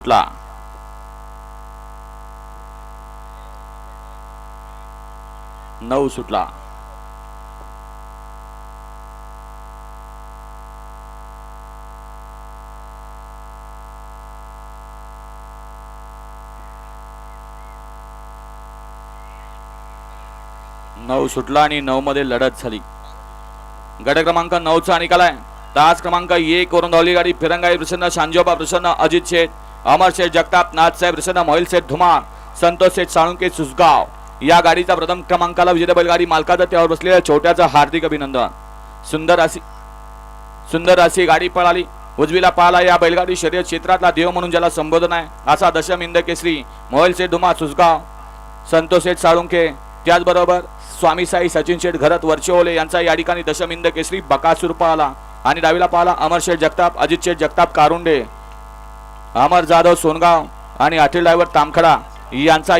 ला. नऊ सुटला. नऊ सुटला आणि नऊ मध्ये लढत झाली. गट क्रमांक नऊचा निकाल आहे. तास क्रमांक एक वरून धावली गाडी फिरंगाई प्रसन्न शांजोबा प्रसन्न अजित शेठ अमर शेठ जगताप नाथसाहेब प्रसन्न मोहिल शेठ धुमान संतोष शेठ साळुंके सुसगाव या गाडीचा प्रथम क्रमांकाला विजेता बैलगाडी मालकाचा त्यावर बसलेल्या छोट्याचं हार्दिक अभिनंदन. सुंदर अशी सुंदर अशी गाडी पळाली. उजवीला पाहला या बैलगाडी शर्यत क्षेत्रातला देव म्हणून ज्याला संबोधन आहे असा दशम इंद केसरी मोहिल शेठ धुमा सुसगाव संतोष शेठ साळुंके त्याचबरोबर स्वामी साई सचिन शेठ घरत वर्चोले यांचा या ठिकाणी दशमिंद केसरी बकासूर पाहला. आणि डावीला पाहला अमर शेठ जगताप अजित शेठ जगताप कारुंडे. अमर जाधव सोनगाव आणि अटील ड्रायव्हर तामखडा यांचा